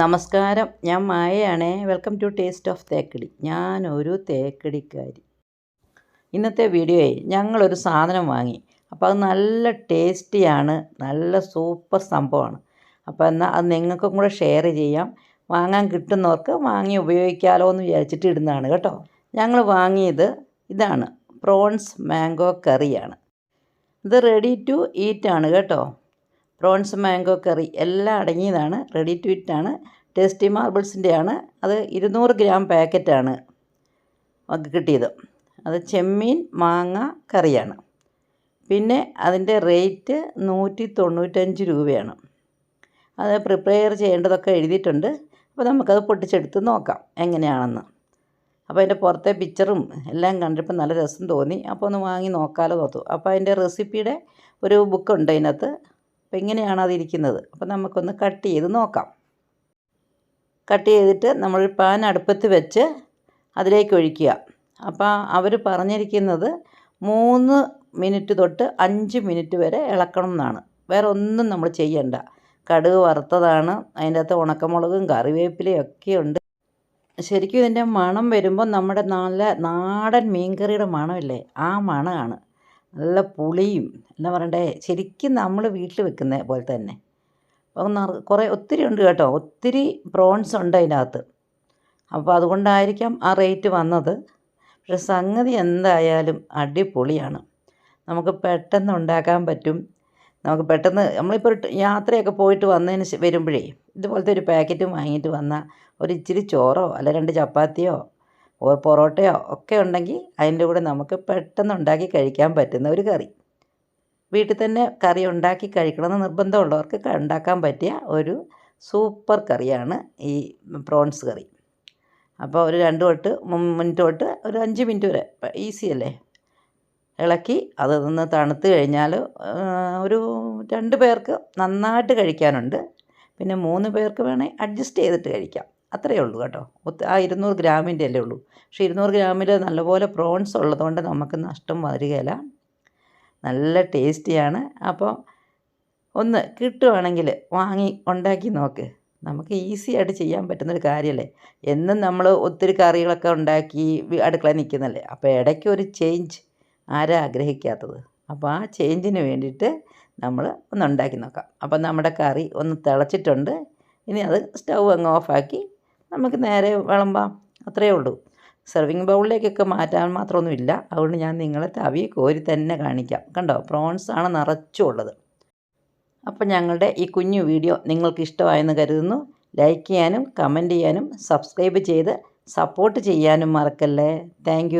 നമസ്കാരം. ഞാൻ മായയാണേ. Welcome to taste of Thekkady. ഞാനൊരു തേക്കടിക്കാരി. ഇന്നത്തെ വീഡിയോയെ ഞങ്ങളൊരു സാധനം വാങ്ങി. അപ്പോൾ അത് നല്ല ടേസ്റ്റിയാണ് നല്ല സൂപ്പർ സംഭവമാണ്. അപ്പോൾ എന്നാൽ അത് നിങ്ങൾക്കും കൂടെ ഷെയർ ചെയ്യാം. വാങ്ങാൻ കിട്ടുന്നവർക്ക് വാങ്ങി ഉപയോഗിക്കാമല്ലോ എന്ന് വിചാരിച്ചിട്ട് ഇടുന്നതാണ് കേട്ടോ. ഞങ്ങൾ വാങ്ങിയത് ഇതാണ്. പ്രോൺസ് മാംഗോ കറിയാണ് ഇത് റെഡി ടു ഈറ്റ് ആണ് കേട്ടോ. പ്രോൺസ് മാംഗോ കറി എല്ലാം അടങ്ങിയതാണ്. റെഡി ടു ഇറ്റ് ആണ്. ടേസ്റ്റി മാർബിൾസിന്റെ ആണ് അത് ഇരുന്നൂറ് ഗ്രാം പാക്കറ്റാണ് കിട്ടിയത്. അത് ചെമ്മീൻ മാങ്ങ കറിയാണ്. പിന്നെ അതിന്റെ റേറ്റ് നൂറ്റി തൊണ്ണൂറ്റഞ്ച് രൂപയാണ്. അത് പ്രിപ്പയർ ചെയ്യേണ്ടതൊക്കെ എഴുതിയിട്ടുണ്ട്. അപ്പോൾ നമുക്കത് പൊട്ടിച്ചെടുത്ത് നോക്കാം എങ്ങനെയാണെന്ന്. അപ്പോൾ അതിന്റെ പുറത്തെ പിക്ചറും എല്ലാം കണ്ടപ്പോൾ നല്ല രസം തോന്നി. അപ്പോൾ ഒന്ന് വാങ്ങി നോക്കാമല്ലോ നോർത്തു അപ്പോൾ അതിന്റെ റെസിപ്പിയുടെ ഒരു ബുക്കുണ്ട് അതിനകത്ത്. അപ്പോൾ ഇങ്ങനെയാണ് അതിരിക്കുന്നത് അപ്പോൾ നമുക്കൊന്ന് കട്ട് ചെയ്ത് നോക്കാം. കട്ട് ചെയ്തിട്ട് നമ്മൾ പാൻ അടുപ്പത്ത് വെച്ച് അതിലേക്ക് ഒഴിക്കുക. അപ്പോൾ അവർ പറഞ്ഞിരിക്കുന്നത് മൂന്ന് മിനിറ്റ് തൊട്ട് അഞ്ച് മിനിറ്റ് വരെ ഇളക്കണം എന്നാണ്. വേറെ ഒന്നും നമ്മൾ ചെയ്യണ്ട. കടുക് വറുത്തതാണ്. അതിന്റെ അകത്ത് ഉണക്കമുളകും കറിവേപ്പിലയും ഒക്കെ ഉണ്ട്. ശരിക്കും ഇതിന്റെ മണം വരുമ്പോൾ നമ്മുടെ നല്ല നാടൻ മീൻകറിയുടെ മണമില്ലേ? ആ മണമാണ്. നല്ല പുളിയും എന്താ പറയണ്ടേ ശരിക്കും നമ്മൾ വീട്ടിൽ വെക്കുന്ന പോലെ തന്നെ. അപ്പം കുറേ ഒത്തിരി ഉണ്ട് കേട്ടോ ഒത്തിരി പ്രോൺസ് ഉണ്ട് അതിനകത്ത്. അപ്പോൾ അതുകൊണ്ടായിരിക്കാം ആ റേറ്റ് വന്നത്. പക്ഷെ സംഗതി എന്തായാലും അടിപൊളിയാണ്. നമുക്ക് പെട്ടെന്ന് ഉണ്ടാക്കാൻ പറ്റും. നമുക്ക് പെട്ടെന്ന് നമ്മളിപ്പോൾ യാത്രയൊക്കെ പോയിട്ട് വന്നതിന് വരുമ്പോഴേ ഇതുപോലത്തെ ഒരു പാക്കറ്റ് വാങ്ങിയിട്ട് വന്നാൽ ഒരു ഇച്ചിരി ചോറോ അല്ല രണ്ട് ചപ്പാത്തിയോ പൊറോട്ടയോ ഒക്കെ ഉണ്ടെങ്കിൽ അതിന്റെ കൂടെ നമുക്ക് പെട്ടെന്ന് ഉണ്ടാക്കി കഴിക്കാൻ പറ്റുന്ന ഒരു കറി. വീട്ടിൽ തന്നെ കറി ഉണ്ടാക്കി കഴിക്കണമെന്ന് നിർബന്ധമുള്ളവർക്ക് ഉണ്ടാക്കാൻ പറ്റിയ ഒരു സൂപ്പർ കറിയാണ് ഈ പ്രോൺസ് കറി. അപ്പോൾ ഒരു രണ്ട് തൊട്ട് മിനിറ്റ് തൊട്ട് ഒരു അഞ്ച് മിനിറ്റ് വരെ ഈസി അല്ലേ? ഇളക്കി അത് നിന്ന് തണുത്ത് കഴിഞ്ഞാൽ ഒരു രണ്ട് പേർക്ക് നന്നായിട്ട് കഴിക്കാനുണ്ട്. പിന്നെ മൂന്ന് പേർക്ക് വേണേൽ അഡ്ജസ്റ്റ് ചെയ്തിട്ട് കഴിക്കാം. അത്രയേ ഉള്ളൂ കേട്ടോ. ആ ഇരുന്നൂറ് ഗ്രാമിന്റെ അല്ലേ ഉള്ളൂ. പക്ഷേ ഇരുന്നൂറ് ഗ്രാമിൽ നല്ലപോലെ പ്രോൺസ് ഉള്ളതുകൊണ്ട് നമുക്ക് നഷ്ടം വരികയില്ല. നല്ല ടേസ്റ്റിയാണ്. അപ്പോൾ ഒന്ന് കിട്ടുവാണെങ്കിൽ വാങ്ങി ഉണ്ടാക്കി നോക്ക്. നമുക്ക് ഈസി ആയിട്ട് ചെയ്യാൻ പറ്റുന്നൊരു കാര്യമല്ലേ? എന്നും നമ്മൾ ഒത്തിരി കറികളൊക്കെ ഉണ്ടാക്കി അടുക്കള നിൽക്കുന്നല്ലേ? അപ്പോൾ ഇടയ്ക്ക് ഒരു ചേഞ്ച് ആരാ ആഗ്രഹിക്കാത്തത്? അപ്പോൾ ആ ചേഞ്ചിന് വേണ്ടിയിട്ട് നമ്മൾ ഒന്ന് ഉണ്ടാക്കി നോക്കാം. അപ്പം നമ്മുടെ കറി ഒന്ന് തിളച്ചിട്ടുണ്ട്. ഇനി അത് സ്റ്റൗ അങ്ങ് ഓഫാക്കി നമുക്ക് നേരെ വിളമ്പാം. അത്രയേ ഉള്ളൂ. സെർവിങ് ബൗളിലേക്കൊക്കെ മാറ്റാൻ മാത്രമൊന്നുമില്ല. അതുകൊണ്ട് ഞാൻ നിങ്ങളെ തവി കോരി തന്നെ കാണിക്കാം. കണ്ടോ? പ്രോൺസ് ആണ് നിറച്ചുള്ളത് അപ്പോൾ അപ്പം ഞങ്ങളുടെ ഈ കുഞ്ഞു വീഡിയോ നിങ്ങൾക്ക് ഇഷ്ടമായെന്ന് കരുതുന്നു. ലൈക്ക് ചെയ്യാനും കമന്റ് ചെയ്യാനും സബ്സ്ക്രൈബ് ചെയ്ത് സപ്പോർട്ട് ചെയ്യാനും മറക്കല്ലേ. താങ്ക്